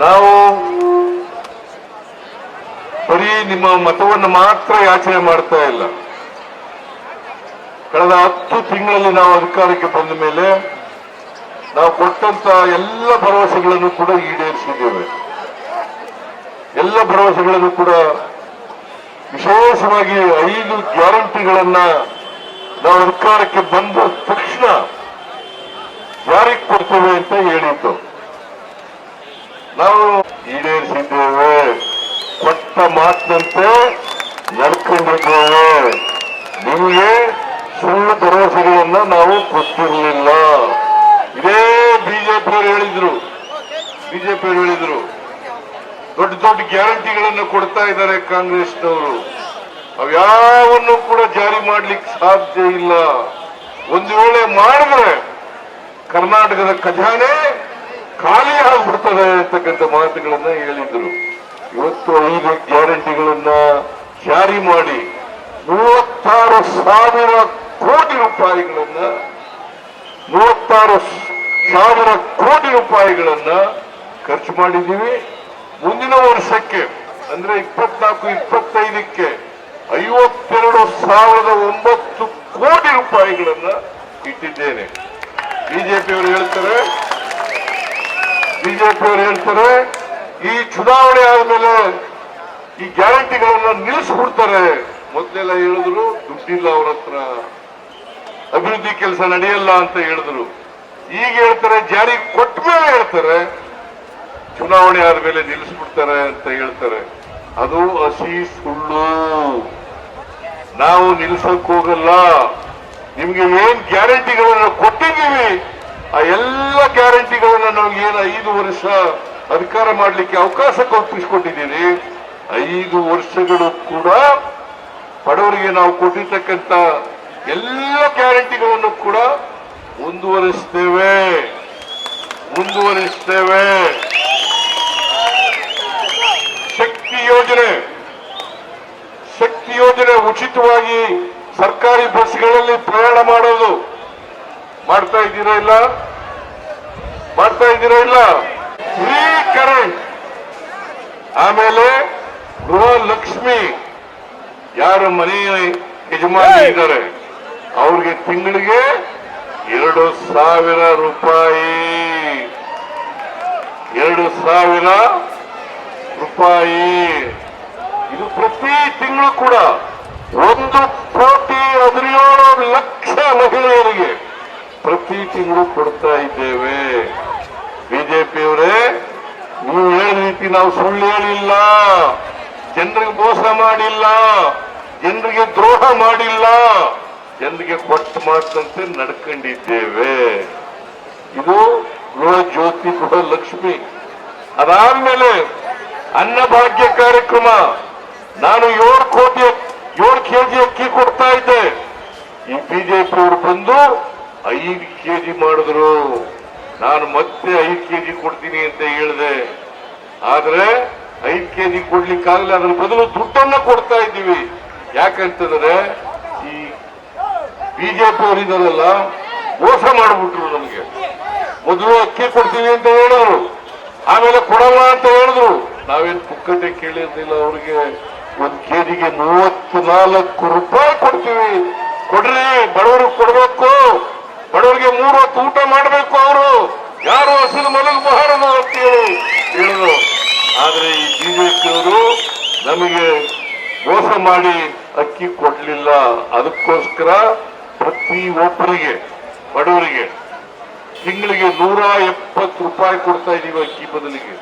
ನಾವು ಬರೀ ನಿಮ್ಮ ಮತವನ್ನು ಮಾತ್ರ ಯಾಚನೆ ಮಾಡ್ತಾ ಇಲ್ಲ. ಕಳೆದ ಹತ್ತು ತಿಂಗಳಲ್ಲಿ ನಾವು ಅಧಿಕಾರಕ್ಕೆ ಬಂದ ಮೇಲೆ ನಾವು ಕೊಟ್ಟಂತ ಎಲ್ಲ ಭರವಸೆಗಳನ್ನು ಕೂಡ ಈಡೇರಿಸಿದ್ದೇವೆ. ಎಲ್ಲ ಭರವಸೆಗಳನ್ನು ಕೂಡ ವಿಶೇಷವಾಗಿ ಐದು ಗ್ಯಾರಂಟಿಗಳನ್ನ ನಾವು ಅಧಿಕಾರಕ್ಕೆ ಬಂದ ತಕ್ಷಣ ಯಾರಿಗೆ ಕೊಡ್ತೇವೆ ಅಂತ ಹೇಳಿದ್ದು. ನಾವು ಈಡೇರಿಸಿದ್ದೇವೆ. ಕೊಟ್ಟ ಮಾತಿನಂತೆ ನಡ್ಕೊಂಡಿದ್ದೇವೆ. ನಿಮಗೆ ಸುಳ್ಳು ಭರವಸೆಗಳನ್ನ ನಾವು ಕೊಟ್ಟಿರಲಿಲ್ಲ. ಇದೇ ಬಿಜೆಪಿಯವರು ಹೇಳಿದ್ರು. ಬಿಜೆಪಿಯವರು ಹೇಳಿದ್ರು. ದೊಡ್ಡ ದೊಡ್ಡ ಗ್ಯಾರಂಟಿಗಳನ್ನು ಕೊಡ್ತಾ ಇದ್ದಾರೆ ಕಾಂಗ್ರೆಸ್ನವರು. ಅವ್ಯಾವನ್ನು ಕೂಡ ಜಾರಿ ಮಾಡ್ಲಿಕ್ಕೆ ಸಾಧ್ಯ ಇಲ್ಲ. ಒಂದು ವೇಳೆ ಮಾಡಿದ್ರೆ ಕರ್ನಾಟಕದ ಖಜಾನೆ ಖಾಲಿ ಆಗ್ಬಿಡ್ತದೆ ಅಂತಕ್ಕಂಥ ಮಾತುಗಳನ್ನ ಹೇಳಿದ್ರು. ಇವತ್ತು ಐದು ಗ್ಯಾರಂಟಿಗಳನ್ನ ಜಾರಿ ಮಾಡಿ ಮೂವತ್ತಾರು ಸಾವಿರ ಕೋಟಿ ರೂಪಾಯಿಗಳನ್ನ, ಮೂವತ್ತಾರು ಸಾವಿರ ಕೋಟಿ ರೂಪಾಯಿಗಳನ್ನ ಖರ್ಚು ಮಾಡಿದ್ದೀವಿ. ಮುಂದಿನ ವರ್ಷಕ್ಕೆ, ಅಂದ್ರೆ ಇಪ್ಪತ್ನಾಲ್ಕು, ಇಪ್ಪತ್ತೈದಕ್ಕೆ ಐವತ್ತೆರಡು ಸಾವಿರದ ಒಂಬತ್ತು ಕೋಟಿ ರೂಪಾಯಿಗಳನ್ನ ಇಟ್ಟಿದ್ದೇನೆ. ಬಿಜೆಪಿಯವರು ಹೇಳ್ತಾರೆ ಬಿಜೆಪಿಯವರು ಹೇಳ್ತಾರೆ, ಈ ಚುನಾವಣೆ ಆದ್ಮೇಲೆ ಈ ಗ್ಯಾರಂಟಿಗಳನ್ನ ನಿಲ್ಲಿಸ್ಬಿಡ್ತಾರೆ. ಮೊದಲೆಲ್ಲ ಹೇಳಿದ್ರು, ದುಡ್ಡಿಲ್ಲ ಅವ್ರ ಹತ್ರ. ಅಭಿವೃದ್ಧಿ ಕೆಲಸ ನಡೆಯಲ್ಲ ಅಂತ ಹೇಳಿದ್ರು. ಈಗ ಹೇಳ್ತಾರೆ, ಜಾರಿ ಕೊಟ್ಟ ಮೇಲೆ ಹೇಳ್ತಾರೆ, ಚುನಾವಣೆ ಆದ್ಮೇಲೆ ನಿಲ್ಲಿಸ್ಬಿಡ್ತಾರೆ ಅಂತ ಹೇಳ್ತಾರೆ. ಅದು ಹಸಿ ಸುಳ್ಳು. ನಾವು ನಿಲ್ಸಕ್ ಹೋಗಲ್ಲ. ನಿಮ್ಗೆ ಏನ್ ಗ್ಯಾರಂಟಿಗಳನ್ನ ಕೊಟ್ಟಿದ್ದೀವಿ? ಆ ಎಲ್ಲ ಗ್ಯಾರಂಟಿಗಳನ್ನ ನಾವು ಏನು ಐದು ವರ್ಷ ಅಧಿಕಾರ ಮಾಡಲಿಕ್ಕೆ ಅವಕಾಶ ಕಲ್ಪಿಸಿಕೊಟ್ಟಿದ್ದೀರಿ ಐದು ವರ್ಷಗಳು ಕೂಡ ಬಡವರಿಗೆ ನಾವು ಕೊಟ್ಟಿರ್ತಕ್ಕಂಥ ಎಲ್ಲ ಗ್ಯಾರಂಟಿಗಳನ್ನು ಕೂಡ ಮುಂದುವರಿಸ್ತೇವೆ. ಮುಂದುವರಿಸ್ತೇವೆ. ಶಕ್ತಿ ಯೋಜನೆ ಶಕ್ತಿ ಯೋಜನೆ ಉಚಿತವಾಗಿ ಸರ್ಕಾರಿ ಬಸ್ಗಳಲ್ಲಿ ಪ್ರಯಾಣ ಮಾಡೋದು ಮಾಡ್ತಾ ಇದ್ದೀರಾ ಇಲ್ಲ? ಮಾಡ್ತಾ ಇದ್ದೀರಾ ಇಲ್ಲ? ಫ್ರೀ ಕರೆಂಟ್ ಆಮೇಲೆ ಗೃಹಲಕ್ಷ್ಮಿ. ಯಾರು ಮನೆ ಯಜಮಾನಿ ಇದ್ದಾರೆ? ಅವ್ರಿಗೆ ತಿಂಗಳಿಗೆ ಎರಡು ಸಾವಿರ ರೂಪಾಯಿ. ಎರಡು ಸಾವಿರ ರೂಪಾಯಿ. ಇದು ಪ್ರತಿ ತಿಂಗಳು ಕೂಡ ಒಂದು ಕೋಟಿ ಹದಿನೇಳು ಲಕ್ಷ ಮಹಿಳೆಯರಿಗೆ. ಪ್ರತಿ ತಿಂಗಳು ಕೊಡ್ತಾ ಇದ್ದೇವೆ. ಬಿಜೆಪಿಯವರೇ, ನೀವು ಹೇಳಿದ ರೀತಿ ನಾವು ಸುಳ್ಳು ಹೇಳಿಲ್ಲ. ಜನರಿಗೆ ಮೋಸ ಮಾಡಿಲ್ಲ. ಜನರಿಗೆ ದ್ರೋಹ ಮಾಡಿಲ್ಲ. ಜನರಿಗೆ ಕೊಟ್ಟು ಮಾತಂತೆ ನಡ್ಕೊಂಡಿದ್ದೇವೆ. ಇದು ಗೃಹ ಜ್ಯೋತಿ, ಗೃಹ ಲಕ್ಷ್ಮಿ. ಅದಾದ್ಮೇಲೆ ಅನ್ನಭಾಗ್ಯ ಕಾರ್ಯಕ್ರಮ. ನಾನು ಏಳು ಕೋಟಿ, ಏಳು ಕೆಜಿ ಅಕ್ಕಿ ಕೊಡ್ತಾ ಇದ್ದೆ. ಈ ಬಿಜೆಪಿ ಅವರು ಬಂದು ಐದು ಕೆ ಜಿ ಮಾಡಿದ್ರು. ನಾನು ಮತ್ತೆ ಐದು ಕೆ ಜಿ ಕೊಡ್ತೀನಿ ಅಂತ ಹೇಳಿದೆ. ಆದ್ರೆ ಐದು ಕೆ ಜಿ ಕೊಡ್ಲಿಕ್ಕಾಗಲ್ಲ. ಅದ್ರ ಬದಲು ದುಡ್ಡನ್ನ ಕೊಡ್ತಾ ಇದ್ದೀವಿ. ಯಾಕಂತಂದ್ರೆ ಈ ಬಿಜೆಪಿ ಅವರಿದಾರಲ್ಲ ಮೋಸ ಮಾಡಿಬಿಟ್ರು ನಮಗೆ. ಮೊದಲು ಅಕ್ಕಿ ಕೊಡ್ತೀವಿ ಅಂತ ಹೇಳೋರು ಆಮೇಲೆ ಕೊಡಲ್ಲ ಅಂತ ಹೇಳಿದ್ರು. ನಾವೇನ್ ಪುಕ್ಕಟೆ ಕೇಳಿರ್ಲಿಲ್ಲ ಅವ್ರಿಗೆ. ಒಂದ್ ಕೆಜಿಗೆ ಮೂವತ್ತು ನಾಲ್ಕು ರೂಪಾಯಿ ಕೊಡ್ತೀವಿ. ಕೊಡ್ರಿ, ಬಡವರಿಗೆ ಕೊಡ್ಬೇಕು. ಮೂರು ಊಟ ಮಾಡಬೇಕು ಅವರು. ಯಾರು ಹಸಿರು ಮಲಗಬಾರದು ಅಂತೇಳಿ ಹೇಳಿದ್ರು. ಆದ್ರೆ ಈ ಬಿಜೆಪಿಯವರು ನಮಗೆ ಮೋಸ ಮಾಡಿ ಅಕ್ಕಿ ಕೊಡ್ಲಿಲ್ಲ. ಅದಕ್ಕೋಸ್ಕರ ಪ್ರತಿ ಒಬ್ಬರಿಗೆ, ಬಡವರಿಗೆ ತಿಂಗಳಿಗೆ ನೂರ ಎಪ್ಪತ್ತು ರೂಪಾಯಿ ಕೊಡ್ತಾ ಇದೀವಿ ಅಕ್ಕಿ ಬದಲಿಗೆ.